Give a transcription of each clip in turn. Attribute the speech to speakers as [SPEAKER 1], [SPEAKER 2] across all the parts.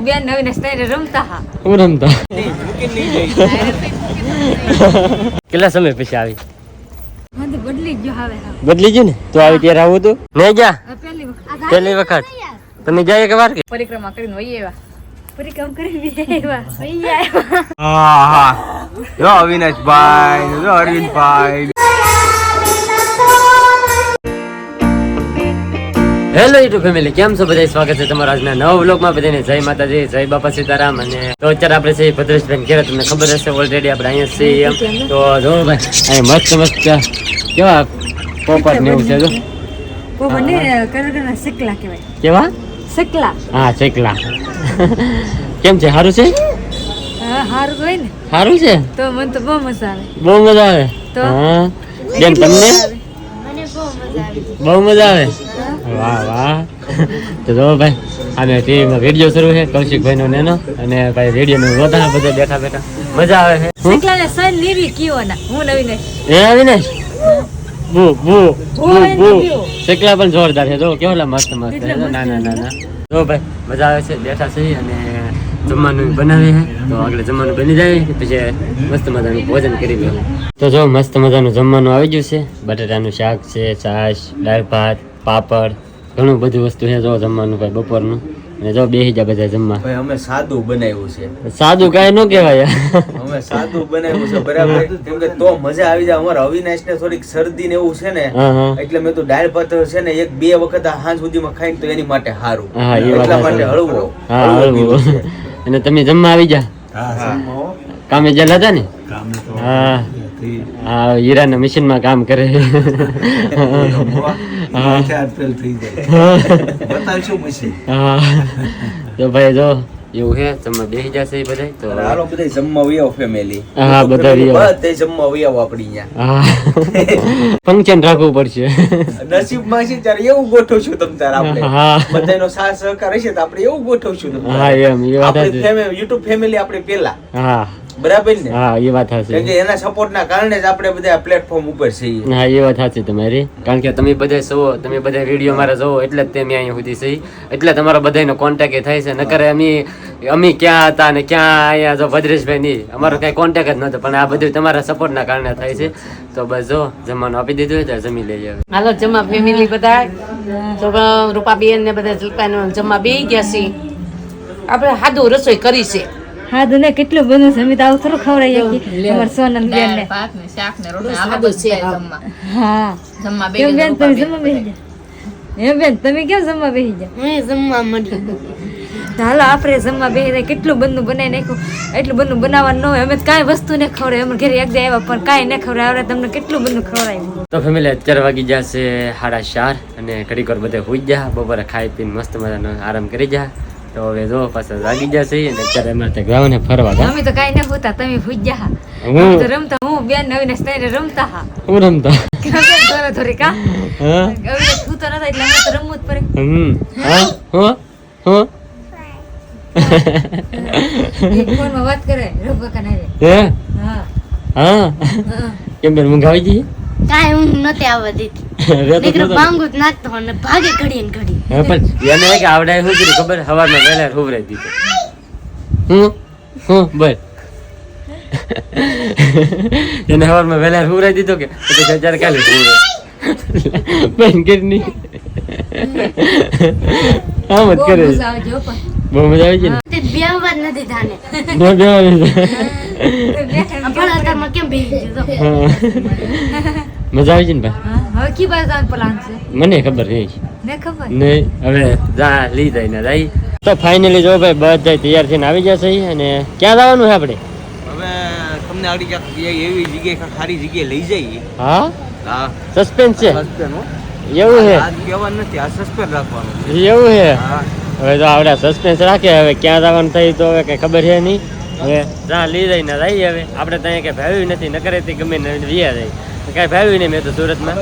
[SPEAKER 1] હું બેન નવી ને સ્ટાઈલ રમતા હા.
[SPEAKER 2] હું રમતા. કેટલા સમય પછી આવી?
[SPEAKER 1] બદલી ગયો હવે
[SPEAKER 2] બદલી ગયું ને? તો આવી ત્યારે આવું હતું? જા
[SPEAKER 1] હવે પહેલી વખત.
[SPEAKER 2] પહેલી વખત? તમે જાય એક વાર કે?
[SPEAKER 1] પરિક્રમા કરીને વહી આવ્યા. પરિક્રમા કરીને આવ્યા. વહી આવ્યા.
[SPEAKER 3] હા હા. જો અવિનાશભાઈ જો અરવિંદભાઈ.
[SPEAKER 2] હેલો યુટ્યુબ ફેમિલી કેમ છો? બધા સ્વાગત છે તમારા આજના નવા વ્લોગમાં. બધાને જય માતાજી જય બાપા સીતારામ. અને તો અત્યારે આપણે છે ભદ્રેશભાઈ ઘેર. તમને ખબર હશે ઓલરેડી આપણે અહીંયા છીએ એમ. તો જો ભાઈ મસ્ત મસ્ત કેવા પોપટ ને એવું છે જો. કેવા?
[SPEAKER 1] શકલા.
[SPEAKER 2] હા ચેકલા કેમ છે? સારું છે?
[SPEAKER 1] હા હોય ને.
[SPEAKER 2] સારું છે?
[SPEAKER 1] તો મને તો બહુ મજા આવે.
[SPEAKER 2] બહુ મજા આવે?
[SPEAKER 1] તો?
[SPEAKER 2] હા. બેન તમને?
[SPEAKER 1] મને બહુ મજા આવે.
[SPEAKER 2] બહુ મજા આવે? વાહ વાહ. તો જો ભાઈ આને ટીવીમાં વીડિયો શરૂ છે કૌશિકભાઈ નો નેનો અને ભાઈ વીડિયો નું બધા બધા બેઠા બેઠા. મજા આવે છે. હું?
[SPEAKER 1] શકલા ને સન લેવી કયો ના? હું નવી
[SPEAKER 2] એ અવિનેશ? બુ બુ બુ બુ
[SPEAKER 1] પીવો.
[SPEAKER 2] પણ જોરદાર છે. જો કેવલા મસ્ત મસ્ત છે. ના ના ના ના. જો ભાઈ મજા આવે છે. બેઠા છે અને જમવાનું બનાવી તો આગળ જમવાનું બની જાય. પછી મસ્ત મજાનું ભોજન કરી લો તો જો મસ્ત મજાનું જમવાનું આવી ગયું છે. બટાટાનું શાક છે છાશ દાળ ભાત પાપડ ઘણું બધું વસ્તુ છે જો જમવાનું ભાઈ બપોરનું. અને જો બેસી જા બધા જમવા.
[SPEAKER 3] ભાઈ અમે સાદું બનાવ્યું છે.
[SPEAKER 2] સાદું કાંઈ ન કહેવાય.
[SPEAKER 3] અમે સાદું બનાવ્યું છે બરાબર? કેમ કે તો મજા આવી જાય. અમારા અવિનાશ ને થોડીક શરદી ને એવું છે ને એટલે મેં તો દાળ ભાત છે ને એક બે વખત આ સુધી સુધીમાં ખાઈને તો એની માટે સારું
[SPEAKER 2] હા એ વાત
[SPEAKER 3] એટલા માટે હળવો.
[SPEAKER 2] હા
[SPEAKER 3] હળવો
[SPEAKER 2] અને તમે જમવા આવી જા.
[SPEAKER 3] હા
[SPEAKER 2] કામે ગયેલા હતા ને? હા. હા હીરાના મશીનમાં કામ કરે. તો ભાઈ જો એવું છે તમે બેસી જશે બધા તો
[SPEAKER 3] હાલો બધા જમવા વહી ફેમિલી
[SPEAKER 2] હા, બધા આવો.
[SPEAKER 3] બધે જમવા આવો આપણી અહીંયા.
[SPEAKER 2] હા. ફંક્શન રાખવું પડશે.
[SPEAKER 3] નસીબમાં છે ત્યારે એવું ગોઠવશું તમ તાર આપણે.
[SPEAKER 2] હા.
[SPEAKER 3] બધાનો સાથ સહકાર હશે તો આપણે એવું ગોઠવશું છું
[SPEAKER 2] હા એમ એ વાત છે.
[SPEAKER 3] ફેમિલી યુટ્યુબ ફેમિલી આપણે પેલા
[SPEAKER 2] હા.
[SPEAKER 3] બરાબર ને?
[SPEAKER 2] હા એ વાત
[SPEAKER 3] કેમ
[SPEAKER 2] સાચી
[SPEAKER 3] કે એના સપોર્ટ ના કારણે જ આપણે બધા પ્લેટફોર્મ ઉપર છીએ.
[SPEAKER 2] હા એ વાત સાચી તમારી. કારણ કે તમે બધા છો તમે બધા વીડિયો મારા જોવો એટલે જ તમે અહીંયા સુધી સહી. એટલે તમારા બધાનો કોન્ટેક્ટ થાય છે. નકર અમે અમે ક્યાં હતા ને ક્યાં અહીંયા જો ભદ્રેશભાઈ નહીં અમારો કઈ કોન્ટેક્ટ જ નહોતો પણ આ બધું તમારા સપોર્ટના કારણે થાય છે. તો બસ જો જમવાનું આપી દીધું હોય તો જમી લઈએ જાય
[SPEAKER 4] હાલો જમા ફેમિલી બધા તો રૂપાબેન ને બધા જલપાનો જમવા બે ગયા છે આપણે સાદું રસોઈ કરી છે.
[SPEAKER 1] હા તો ને કેટલું બધું તો આવું થોડું ખવડાવીએ કે અમાર સોનલ બેન ને
[SPEAKER 5] ભાત ને શાક ને રોટલી આ
[SPEAKER 4] છે
[SPEAKER 5] જમવા.
[SPEAKER 1] હા.
[SPEAKER 5] જમવા
[SPEAKER 1] બેન તમે જમવા બેસી જા એમ બેન તમે કેમ જમવા બેસી જા
[SPEAKER 4] હું જમવા મળી
[SPEAKER 1] હાલો આપણે જમવા જાય કેટલું બધું બનાવી નાખ્યું. એટલું બધું બનાવવાનું ન હોય. અમે તો કાંઈ વસ્તુ ને ખવડાય અમે ઘરે એક જાય આવ્યા પણ કાંઈ ન ખવડાય આવડે તમને કેટલું બધું ખવડાય
[SPEAKER 2] તો ફેમિલી અત્યારે વાગી જશે સાડા ચાર અને ઘડીકર બધે બધા હોઈ જા બપોરે ખાઈ પીને મસ્ત મજાનો આરામ કરી જા તો હવે જો પાછા લાગી જશે ને અત્યારે અમે તો ગ્રાઉન્ડે ફરવા ગયા
[SPEAKER 1] અમે તો કાઈ ન હોતા તમે ભૂજ્યા હા?
[SPEAKER 2] હું
[SPEAKER 1] તો રમતા હું બેન નવી ને સ્તરે રમતા હા.
[SPEAKER 2] હું રમતા?
[SPEAKER 1] થોડે થોડી કા
[SPEAKER 2] હા?
[SPEAKER 1] હવે તું તો નતા એટલે અમે તો રમવું જ પડે.
[SPEAKER 2] હમ. હા? હું? હું?
[SPEAKER 1] એક વાત કરે રમવા કાના રે
[SPEAKER 2] હે?
[SPEAKER 1] હા.
[SPEAKER 2] હા?
[SPEAKER 1] હા.
[SPEAKER 2] કેમ બેન આવી ગઈ?
[SPEAKER 6] કાંઈ ઊંઘ નથી આવવા દીધી. દીકરો. ભાંગું જ નાખતો અને ભાગે ઘડી ને ઘડી
[SPEAKER 2] હા પણ એને કે આવડે શું કીધું ખબર? સવારમાં વહેલા હુવરાઈ દીધો. હું હું બોલ. એને સવારમાં વહેલા હુવરાઈ દીધો કે? પછી હજાર કાલે હુવરે બેન કેટલી હા
[SPEAKER 1] મત
[SPEAKER 2] કરે.
[SPEAKER 1] મજા આવે છે હો પણ.
[SPEAKER 2] બહુ મજા આવી
[SPEAKER 6] નથી થાને.
[SPEAKER 2] ને ન
[SPEAKER 6] અત્યારમાં કેમ દીધો
[SPEAKER 2] મજા આવી છે ને ભાઈ?
[SPEAKER 1] હવે કી પ્લાન છે?
[SPEAKER 2] મને ખબર નહીં
[SPEAKER 1] ને ખબર?
[SPEAKER 2] નહીં હવે જા લઈ જાય ને રાઈ. તો ફાઇનલી જો ભાઈ બધા તૈયાર થઈને આવી જશે અને ક્યાં જવાનું છે આપણે?
[SPEAKER 3] હવે તમને આગળ ક્યાંક એવી જગ્યાએ સારી જગ્યાએ લઈ જઈએ.
[SPEAKER 2] હા?
[SPEAKER 3] હા.
[SPEAKER 2] સસ્પેન્સ છે? એવું છે?
[SPEAKER 3] કહેવાનું નથી આ સસ્પેન્સ રાખવાનું
[SPEAKER 2] એવું છે?
[SPEAKER 3] હા.
[SPEAKER 2] હવે તો આવડે સસ્પેન્સ રાખે હવે ક્યાં જવાનું થયું તો હવે કઈ ખબર છે નહીં. હવે જા લઈ જઈને ને હવે. આપણે ત્યાં કઈ ભાવ્યું નથી નકરે તે ગમે ને વ્યા જાય. કઈ ભાવ્યું નહીં મેં તો સુરતમાં.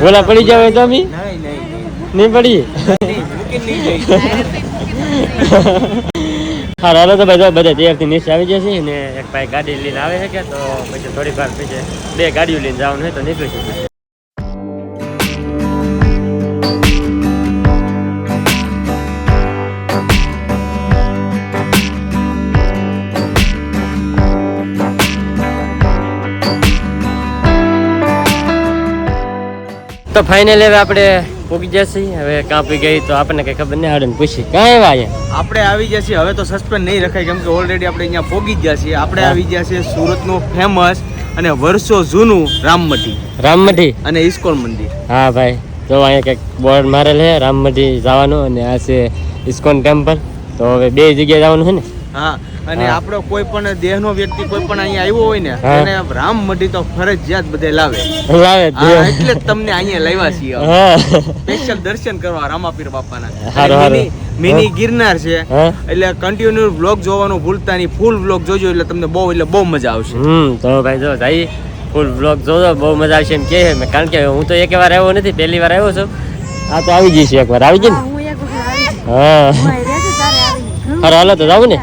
[SPEAKER 3] ભૂલા પડી.
[SPEAKER 2] જાવ તો અમી?
[SPEAKER 3] નહીં
[SPEAKER 2] પડી. હા હાલો તો બધા બધા તૈયારથી નીચે આવી જશે ને એક ભાઈ ગાડી લઈને આવે છે કે તો પછી થોડીક વાર પછી બે ગાડીઓ લઈને જવાનું હોય તો નીકળી શકીએ. તો ફાઇનલ હવે આપણે પૂકી જશે. હવે કાપી ગઈ તો આપણને કઈ ખબર નહીં આવડે ને પૂછી. કાંઈ વાય
[SPEAKER 3] આપણે આવી જશે. છીએ હવે તો સસ્પેન્ડ નહીં રખાય કેમ કે ઓલરેડી આપણે અહીંયા પોગી જ છીએ આપણે આવી ગયા છીએ સુરતનું ફેમસ અને વર્ષો જૂનું રામમઢી.
[SPEAKER 2] રામમઢી?
[SPEAKER 3] અને ઇસ્કોન મંદિર.
[SPEAKER 2] હા ભાઈ તો અહીંયા કંઈક બોર્ડ મારેલ છે રામમઢી જવાનું અને આ છે ઇસ્કોન ટેમ્પલ. તો હવે બે જગ્યાએ જવાનું છે ને?
[SPEAKER 3] હા અને. આપણો કોઈ પણ દેહનો વ્યક્તિ કોઈ પણ અહીંયા આવ્યો હોય ને એને રામ મઢી તો ફરજિયાત બધે લાવે.
[SPEAKER 2] લાવે.
[SPEAKER 3] એટલે જ તમને અહીંયા લાવ્યા છીએ સ્પેશિયલ દર્શન કરવા રામાપીર બાપાના. મિની ગિરનાર છે. એટલે કન્ટિન્યુ વ્લોગ જોવાનું ભૂલતા નહીં. ફૂલ વ્લોગ જોજો એટલે તમને બહુ એટલે બહુ મજા આવશે.
[SPEAKER 2] હમ તો ભાઈ જો ભાઈ ફૂલ બ્લોગ જોજો બહુ મજા આવશે એમ કે છે. કારણ કે હું તો એક વાર આવ્યો નથી પહેલી વાર આવ્યો છું. આ તો આવી જઈશ એક વાર. આવી જઈ ને?
[SPEAKER 1] હું
[SPEAKER 2] હાલો તો જાવ ને.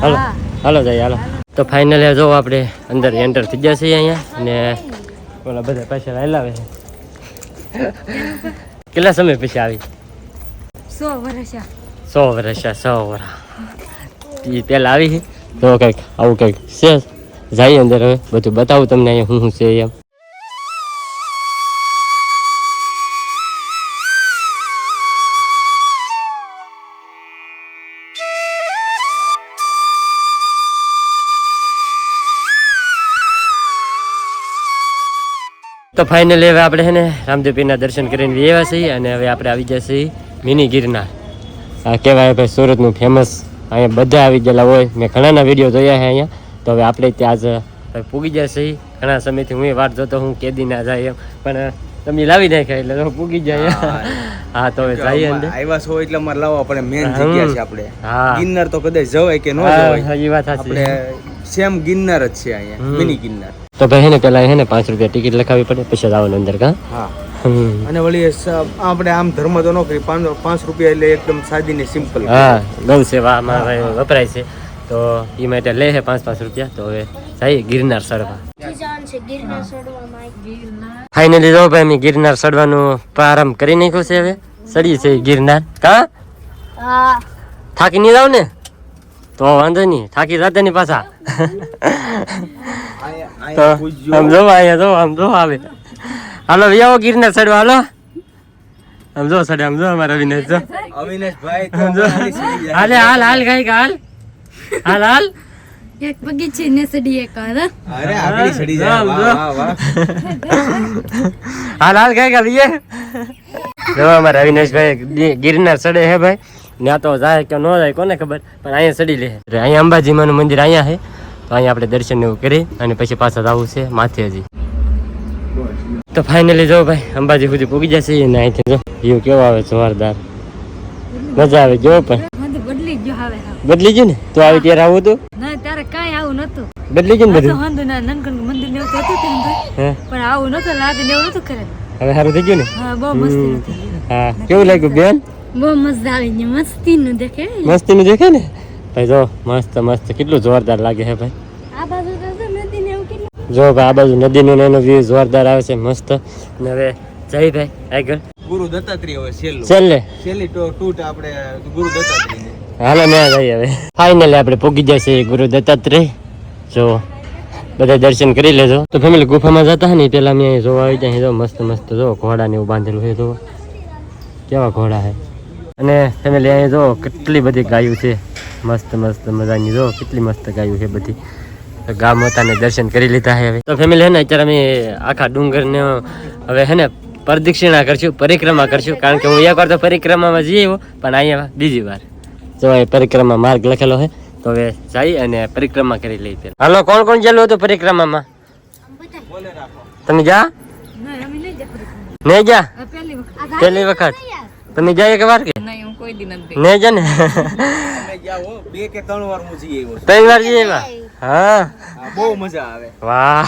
[SPEAKER 2] હાલો. હાલો જાય હાલો. તો ફાઇનલી જો આપણે અંદર એન્ટર થઈ જશે અહીંયા અને ઓલા બધા પાછળ હલાવે છે. કેટલા સમય પછી આવી?
[SPEAKER 1] સો વર્ષ.
[SPEAKER 2] સો વર્ષ સો વર્ષ. એ પહેલાં આવી છે. તો કંઈક આવું કંઈક છે. જાય અંદર હવે. બધું બતાવું તમને અહીંયા શું શું છે એમ. તો ફાઇનલી હવે આપણે છે ને રામદેવપીરના દર્શન કરીને એવા છીએ અને હવે આપણે આવી જાય છીએ મિની ગિરનાર. આ કહેવાય ભાઈ સુરતનું ફેમસ અહીંયા બધા આવી ગયેલા હોય. મેં ઘણાના વીડિયો જોયા છે અહીંયા. તો હવે આપણે ત્યાં જ પૂગી જાય છીએ. ઘણા સમયથી હું વાટ જોતો હું કેદી ના જાય એમ. પણ તમે લાવી નાખ્યા એટલે તો પૂગી જાય. હા તો હવે જઈએ અંદર.
[SPEAKER 3] આવ્યા છો એટલે અમારે લાવવા પડે મેન જગ્યા છે આપણે.
[SPEAKER 2] હા.
[SPEAKER 3] ગિરનાર તો કદાચ જવાય કે ન જવાય.
[SPEAKER 2] એ વાત સાચી.
[SPEAKER 3] આપણે સેમ ગિરનાર જ છે અહીંયા મિની ગિરનાર.
[SPEAKER 2] તો ભાઈ ને પેલા હે ને પાંચ રૂપિયા ટિકિટ લખાવી પડે પછી જવાનું અંદર કા?
[SPEAKER 3] હા. અને વળી આપણે આમ ધર્મ તો નોકરી કરી પાંચ પાંચ રૂપિયા એટલે એકદમ સાદી ને સિમ્પલ
[SPEAKER 2] હા ગૌ સેવામાં ભાઈ વપરાય છે. તો એ માટે લે છે પાંચ પાંચ રૂપિયા તો હવે જઈએ ગિરનાર સડવા
[SPEAKER 6] છે
[SPEAKER 2] ફાઇનલી જો ભાઈ અમે ગિરનાર સડવાનું પ્રારંભ કરી નાખ્યો છે હવે. સડી છે ગિરનાર. કા?
[SPEAKER 6] હા.
[SPEAKER 2] થાકી નહીં જાવ ને? તો વાંધો નહીં થાકી જાતે નહીં પાછા. તો આમ જો અહીંયા જો આમ જો આવે. હાલો આવો ગીરના ચડવા હાલો. સમજો જો સમજો આમ જો અમારા અવિનાશ જો.
[SPEAKER 3] અવિનાશભાઈ તો
[SPEAKER 2] આમ જો.
[SPEAKER 3] અમારી સીડી જાય.
[SPEAKER 2] હાલે હાલ હાલ ગાય હાલ. હાલ હાલ.
[SPEAKER 6] એક બગીચે ને સડી એક
[SPEAKER 3] અરે આગળ સડી જાય વાહ વાહ વાહ
[SPEAKER 2] હાલ હાલ ગાય ગાલીએ જો અમારા અવિનાશભાઈ ગિરનાર ચડે હે ભાઈ. ત્યાં તો જાય કે ન જાય કોને ખબર? પણ અહીંયા ચડી લે અહીંયા અંબાજીમાનું મંદિર અહીંયા છે તો અહીંયા આપણે દર્શન એવું કરી અને પછી પાછા જવું છે માથે હજી તો ફાઇનલી જો ભાઈ અંબાજી સુધી પૂગી જશે ને અહીંથી જો. વ્યૂ કેવો આવે જોરદાર. મજા આવે જો પણ.
[SPEAKER 1] બદલી ગયો
[SPEAKER 2] ને? તો આવી ત્યારે આવું હતું?
[SPEAKER 1] ના ત્યારે કાંઈ આવું નતું
[SPEAKER 2] બદલી ગયું ને બધું?
[SPEAKER 1] વાંધો ના મંદિર ને એવું હતું તેમ પણ આવું નતું લાગે ને એવું નતું કરે
[SPEAKER 2] હવે સારું થઈ ગયું ને?
[SPEAKER 1] હા બહુ મસ્તી
[SPEAKER 2] હા. કેવું લાગ્યું બેન?
[SPEAKER 6] બહુ મજા આવી ગઈ મસ્તી નું દેખે
[SPEAKER 2] મસ્તી નું દેખાય ને? ભાઈ જો મસ્ત મસ્ત. કેટલું જોરદાર લાગે છે ભાઈ.
[SPEAKER 6] આ બાજુ તો જો નદી ને એવું કેટલું
[SPEAKER 2] જો ભાઈ આ બાજુ નદીનો ને એનો વ્યૂ જોરદાર આવે છે મસ્ત. ને હવે જય ભાઈ આગળ.
[SPEAKER 3] ગુરુ દત્તાત્રી હવે છેલ્લું.
[SPEAKER 2] છેલ્લે.
[SPEAKER 3] છેલ્લી ટૂટ આપણે ગુરુ દત્તાત્રેય
[SPEAKER 2] હાલો ને જઈએ હવે. ફાઇનલી આપણે પહોંચી જશે ગુરુ દત્તાત્રેય. જો બધા દર્શન કરી લેજો. તો ફેમિલી ગુફામાં જતા હે ને પેલા મેં અહીં જોવા આવી જાય જો મસ્ત મસ્ત જો ઘોડા ને એવું બાંધેલું છે જો. કેવા ઘોડા છે અને ફેમિલી અહીં જો કેટલી બધી ગાયું છે. મસ્ત મસ્ત મજાની જો કેટલી મસ્ત ગાયું છે બધી. ગા માતાને દર્શન કરી લીધા છે હવે. તો ફેમિલી હે ને અત્યારે અમે આખા ડુંગરને હવે હે ને પ્રદક્ષિણા કરશું પરિક્રમા કરશું. કારણ કે હું એક વાર તો પરિક્રમામાં જઈ આવ્યો પણ અહીંયા બીજી વાર. જો અહીં પરિક્રમા માર્ગ લખેલો છે. તો હવે જઈ અને પરિક્રમા કરી લઈ પેલા હાલો કોણ કોણ ગયેલું હતું પરિક્રમામાં? તમે જા
[SPEAKER 1] નહીં જા પહેલી વખત.
[SPEAKER 2] તમે જાય એક વાર કે?
[SPEAKER 1] નહીં હું કોઈ દિન નથી
[SPEAKER 2] નહીં જને?
[SPEAKER 3] અમે ગયા હો બે કે ત્રણ વાર હું જઈ આવ્યો
[SPEAKER 2] ત્રણ વાર જઈએ આવ્યા? હા.
[SPEAKER 3] બહુ મજા આવે.
[SPEAKER 2] વાહ.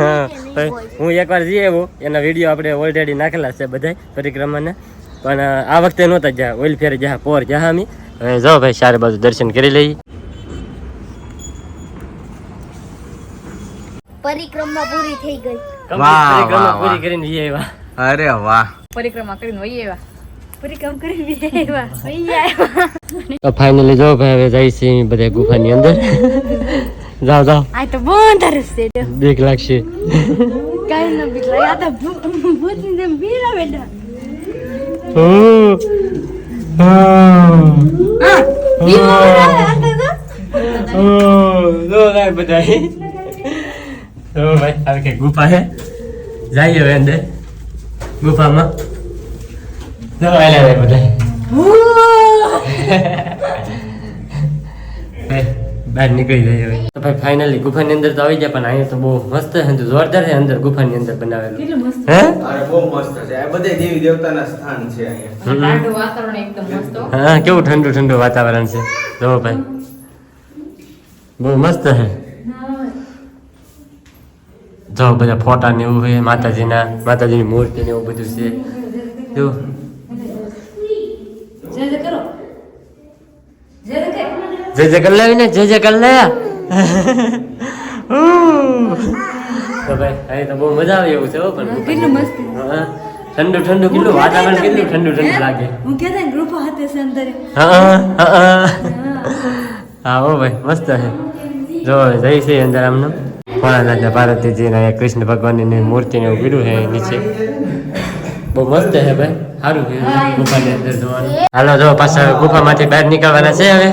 [SPEAKER 2] હું એકવાર જઈ આવ્યો એના વીડિયો આપણે ઓલરેડી નાખેલા છે બધા પરિક્રમાને. પણ આ વખતે નહોતા જા ઓઇલ ફેર જા પોર જા અમે. હવે જો ભાઈ સારી બાજુ દર્શન કરી લઈએ.
[SPEAKER 6] પરિક્રમા પૂરી થઈ ગઈ.
[SPEAKER 3] વાહ,
[SPEAKER 2] પરિક્રમા પૂરી કરીને જઈ આવ્યા.
[SPEAKER 3] અરે વાહ.
[SPEAKER 1] પરિક્રમા કરીને વહી આવ્યા. પરિક્રમા કરી
[SPEAKER 2] તો ફાઇનલી જો ભાઈ હવે જાય છે બધા ગુફાની અંદર. જાઓ જાઓ.
[SPEAKER 6] આ તો બહુ અંધારું છે
[SPEAKER 2] બીક લાગશે.
[SPEAKER 6] કાઈ ન બીક લાગે. આ તો ભૂતની જેમ બીરા
[SPEAKER 2] બેઠા ગુફા હે જઈએ અંદર. ગુફામાં. જો આયલા ભાઈ બધા બહાર નીકળી જાય હવે તો ભાઈ ફાઇનલી ગુફાની અંદર તો આવી ગયા પણ અહીંયા તો બહુ મસ્ત છે તો જોરદાર છે અંદર ગુફાની અંદર બનાવેલું. હે?
[SPEAKER 3] અરે બહુ મસ્ત છે. આ બધે દેવી દેવતાના સ્થાન છે અહીંયા.
[SPEAKER 4] ઠંડુ વાતાવરણ એકદમ મસ્ત હા
[SPEAKER 2] કેવું ઠંડુ ઠંડુ વાતાવરણ છે. જો ભાઈ બહુ મસ્ત છે. જો બધા ફોટા ને એવું છે માતાજીના માતાજીની મૂર્તિ ને એવું બધું છે. જો. જય જય કર લાવી ને જય જય કર લે. તો ભાઈ અહીં તો બહુ મજા આવે એવું છે હો પણ
[SPEAKER 1] કેટલું મસ્ત.
[SPEAKER 2] હા ઠંડુ ઠંડુ કેટલું? વાતાવરણ કેટલું ઠંડુ ઠંડુ લાગે?
[SPEAKER 1] હું કહેતા ગ્રુપ હાથે છે અંદર.
[SPEAKER 2] હા હા હા. હા ભાઈ મસ્ત છે. જો જઈ છે અંદર આમનો ભોળાનાથ પાર્વતીજી ને કૃષ્ણ ભગવાનની મૂર્તિ ને એવું પીડું છે નીચે. બહુ મસ્ત છે ભાઈ. સારું ગુફાની અંદર જોવાનું. હાલો જો પાછા ગુફામાંથી બહાર નીકળવાના છે હવે.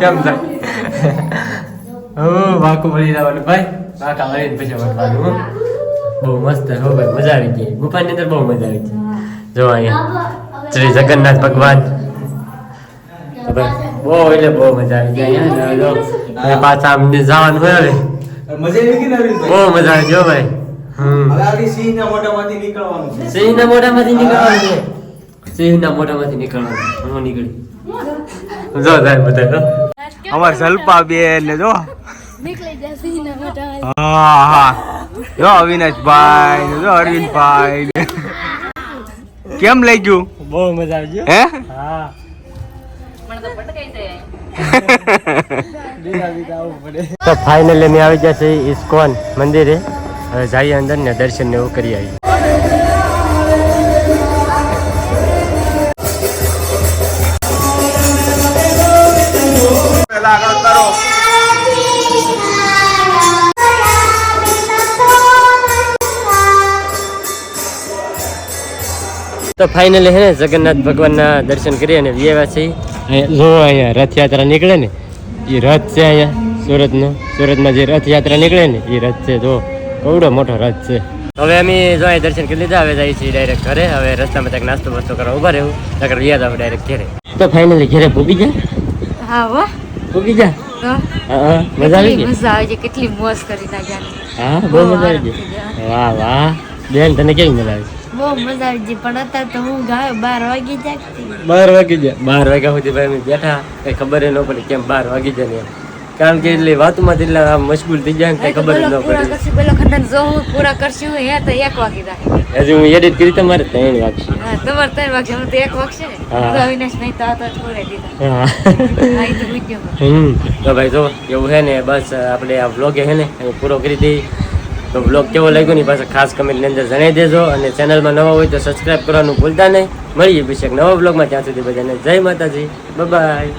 [SPEAKER 2] કેમ થાય હો વાકું વળી જવાનું. ભાઈ વાંકા વળીને પછી વળવાનું હો. બહુ મસ્ત હો ભાઈ મજા આવી ગઈ. ગુફાની અંદર બહુ મજા આવી ગઈ. જો અહીંયા શ્રી જગન્નાથ ભગવાન. ભાઈ બહુ એટલે બહુ મજા આવી ગઈ અહીંયા. પાછા આમ જવાનું હોય હવે.
[SPEAKER 3] મજા આવી ગઈ ને અરવિંદભાઈ?
[SPEAKER 2] બહુ મજા આવી ગયો ભાઈ.
[SPEAKER 3] હવે આપણી સિંહના મોઢામાંથી નીકળવાનું છે.
[SPEAKER 2] સિંહના મોઢામાંથી નીકળવાનું છે? સિંહના મોઢામાંથી નીકળવાનું હું નીકળી. જો સાહેબ બધા તો
[SPEAKER 3] અમાર સલ્પા બેન ને જો. હા હા. જો અવિનાશભાઈ ને જો અરવિંદભાઈ કેમ કેમ લાગ્યું
[SPEAKER 2] બહુ મજા આવી ગયો
[SPEAKER 3] હે.
[SPEAKER 2] હા?
[SPEAKER 4] તો
[SPEAKER 2] ફાઇનલી અમે આવી ગયા છે ઇસ્કોન મંદિરે. હવે જઈએ અંદર ને દર્શન ને એવું કરી આવીએ.
[SPEAKER 3] કરો.
[SPEAKER 2] તો ફાઇનલી હે ને જગન્નાથ ભગવાનના દર્શન કરી અને વ્યવા છે. અહીંયા જો અહીંયા રથયાત્રા નીકળે ને એ રથ છે અહીંયા સુરતનો. સુરતમાં જે રથયાત્રા નીકળે ને એ રથ છે જો. કવડો મોટો રથ છે. હવે અમે જોઈએ દર્શન કરી લીધા હવે જઈએ છીએ ડાયરેક્ટ ઘરે. હવે રસ્તામાં કંઈક નાસ્તો વાસ્તો કરવા ઊભા રહેવું. નકર યાદ આવે ડાયરેક્ટ ઘરે. તો ફાઇનલી ઘરે ભૂગી જા
[SPEAKER 1] હા હો.
[SPEAKER 2] ભૂગી જા હા. મજા આવી
[SPEAKER 1] કેટલી
[SPEAKER 2] ગઈ?
[SPEAKER 1] મજા આવે છે કેટલી મોજ કરી નાખ્યા
[SPEAKER 2] હા બહુ મજા આવી ગઈ. વાહ વાહ. બેન તને કેવી મજા આવી?
[SPEAKER 6] બહુ મજા આવી ગઈ પણ અત્યારે તો હું ગાયો બાર વાગી જાગતી.
[SPEAKER 2] બાર વાગી જાય બાર વાગ્યા સુધી ભાઈ અમે બેઠા. કઈ ખબર ન પડી કેમ બાર વાગી જાય ને એમ. કારણ કે એટલે વાતમાં એટલા આમ મશગુલ થઈ જાય કઈ ખબર ન પડે.
[SPEAKER 1] પેલો ખંડન જો હું પૂરા કરશું હે તો એક વાગી રાખે
[SPEAKER 2] હજી હું એડિટ કરી તમારે ત્રણ વાગશે.
[SPEAKER 1] હા તમારે ત્રણ વાગશે હું તો એક વાગશે તો અવિનાશ નહીં તો આ તો છોડે દીધા.
[SPEAKER 2] હા.
[SPEAKER 1] હા તો ગુજ્યો
[SPEAKER 2] હમ. તો ભાઈ જો એવું છે ને બસ આપણે આ વ્લોગ હે ને પૂરો કરી દઈએ. તો વ્લોગ કેવો લાગ્યો ની પાસે પાછા ખાસ કમેન્ટની અંદર જણાવી દેજો. અને ચેનલમાં નવા હોય તો સબસ્ક્રાઈબ કરવાનું ભૂલતા નહીં. મળીએ એક નવા વ્લોગમાં ત્યાં સુધી બધાને જય માતાજી. બાય